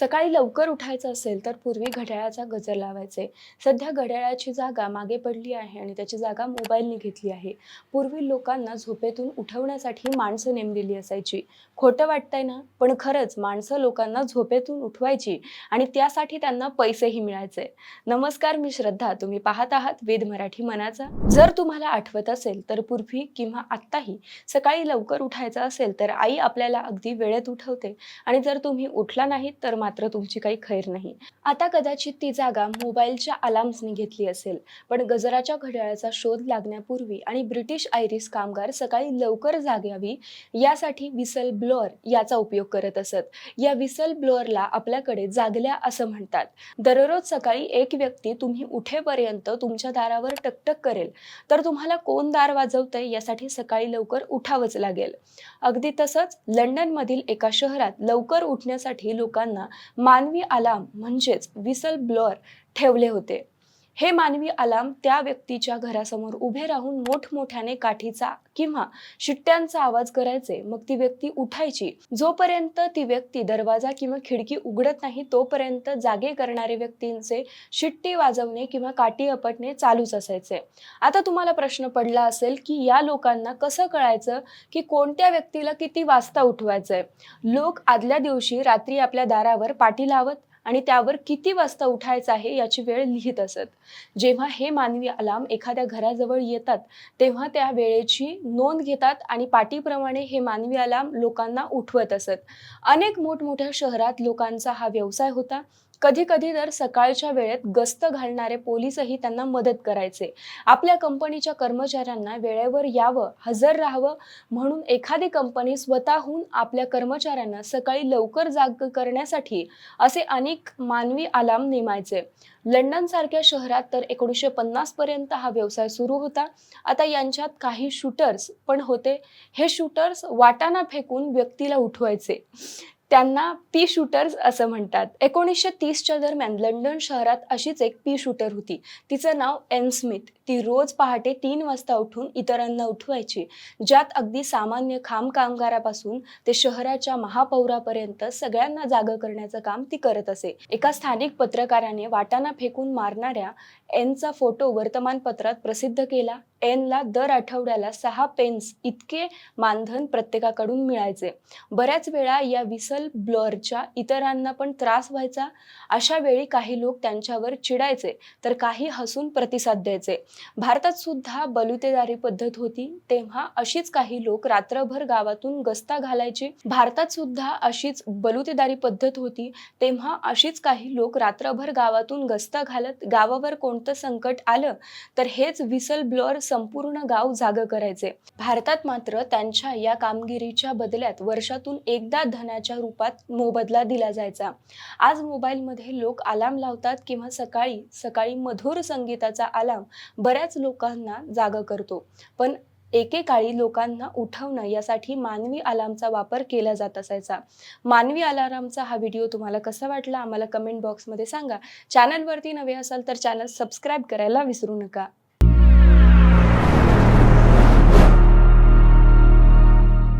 सकाळी लवकर उठायचं असेल तर पूर्वी घड्याळाचा गजर लावायचे. सध्या घड्याळाची जागा मागे पडली आहे आणि त्याची जागा मोबाईलने घेतली आहे. पूर्वी लोकांना झोपेतून उठवण्यासाठी माणसं नेमलेली असायची. खोटं वाटतंय ना? पण खरंच माणसं लोकांना झोपेतून उठवायची आणि त्यासाठी त्यांना पैसेही मिळायचे. नमस्कार मी श्रद्धा. तुम्ही पाहत आहात वेद मराठी मनाचा. जर तुम्हाला आठवत असेल तर पूर्वी किंवा आत्ताही सकाळी लवकर उठायचं असेल तर आई आपल्याला अगदी वेळेत उठवते. आणि जर तुम्ही उठला नाहीत तर मात्र तुमची काही खैर नाही. आता कदाचित ती जागा मोबाईलच्या अलार्म्सने घेतली असेल. पण गजराच्या घड्याळाचा शोध लागण्यापूर्वी आणि ब्रिटिश आयरिश कामगार सकाळी लवकर जागावी यासाठी विसल ब्लोअर याचा उपयोग करत असत. या विसल ब्लोअरला आपल्याकडे जागल्या असं म्हणतात. दररोज सकाळी एक व्यक्ती तुम्ही उठेपर्यंत तुमच्या दारावर टकटक करेल. तर तुम्हाला कोण दार वाजवतंय यासाठी सकाळी लवकर उठावंच लागेल. अगदी तसंच लंडनमधील एका शहरात लवकर उठण्यासाठी लोकांना मानवी आलाम म्हणजेच विसल ब्लर ठेवले होते. हे मानवी अलाम त्या व्यक्तीच्या घरासमोर उभे राहून मोठमोठ्याने काठीचा किंवा शिट्ट्यांचा आवाज करायचे. मग ती व्यक्ती उठायची. जोपर्यंत ती व्यक्ती दरवाजा किंवा खिडकी उघडत नाही तोपर्यंत जागे करणारे व्यक्तींचे शिट्टी वाजवणे किंवा काठी अपटणे चालूच असायचे. आता तुम्हाला प्रश्न पडला असेल की या लोकांना कसं कळायचं की कोणत्या व्यक्तीला किती वाजता उठवायचंय? लोक आदल्या दिवशी रात्री आपल्या दारावर पाठी लावत आणि त्यावर किती वाजता उठायचं आहे याची वेळ लिहित असत. जेव्हा हे मानवी अलार्म एखाद्या घराजवळ येतात तेव्हा त्या वेळेची नोंद घेतात आणि पाटीप्रमाणे हे मानवी अलार्म लोकांना उठवत असत. अनेक मोठमोठ्या शहरात लोकांचा हा व्यवसाय होता. कधी कधी तर सकाळच्या वेळेत गस्त घालणारे पोलीसही त्यांना मदत करायचे. आपल्या कंपनीच्या कर्मचाऱ्यांना वेळेवर यावं हजर राहावं म्हणून एखादी कंपनी स्वतःहून आपल्या कर्मचाऱ्यांना सकाळी लवकर जाग करण्यासाठी असे अनेक मानवी आलाम नेमायचे. लंडन सारख्या शहरात तर एकोणीसशे पन्नास पर्यंत हा व्यवसाय सुरू होता. आता यांच्यात काही शूटर्स पण होते. हे शूटर्स वाटाणा फेकून व्यक्तीला उठवायचे. त्यांना पी शूटर्स असं म्हणतात. एकोणीसशे तीसच्या दरम्यान लंडन शहरात अशीच एक पी शूटर होती. तिचं नाव एन स्मिथ. ती रोज पहाटे तीन वाजता उठून इतरांना उठवायची. ज्यात अगदी सामान्य खांब कामगारापासून ते शहराच्या महापौरापर्यंत सगळ्यांना जागं करण्याचं काम ती करत असे. एका स्थानिक पत्रकाराने वाटाणा फेकून मारणाऱ्या एनचा फोटो वर्तमानपत्रात प्रसिद्ध केला. एनला दर आठवड्याला सहा पेन्स इतके मानधन प्रत्येकाकडून मिळायचे. बऱ्याच वेळा या विसल ब्लॉरच्या इतरांना पण त्रास व्हायचा. अशा वेळी काही लोक त्यांच्यावर चिडायचे तर काही हसून प्रतिसाद द्यायचे. भारतात सुद्धा बलुतेदारी पद्धत होती. तेव्हा अशीच काही लोक रात्रभर गावातून गस्ता घालायची. भारतात सुद्धा अशीच बलुतेदारी पद्धत होती. तेव्हा अशीच काही लोक रात्रभर गावातून गस्ता घालत गावावर कोण कोणतं संकट आलं तर हेच विसल ब्लॉर संपूर्ण गाव जाग करायचे. भारतात मात्र त्यांच्या या कामगिरीच्या बदल्यात वर्षातून एकदा धनाच्या रूपात मोबदला दिला जायचा. आज मोबाईलमध्ये लोक आलाम लावतात किंवा सकाळी सकाळी मधुर संगीताचा आलाम बऱ्याच लोकांना जाग करतो. पण एकेकाळी लोकांना उठवणं यासाठी मानवी अलार्मचा वापर केला जात असायचा. मानवी अलार्मचा हा व्हिडिओ तुम्हाला कसा वाटला आम्हाला कमेंट बॉक्समध्ये सांगा. चॅनलवरती नवे असाल तर चॅनल सबस्क्राईब करायला विसरू नका.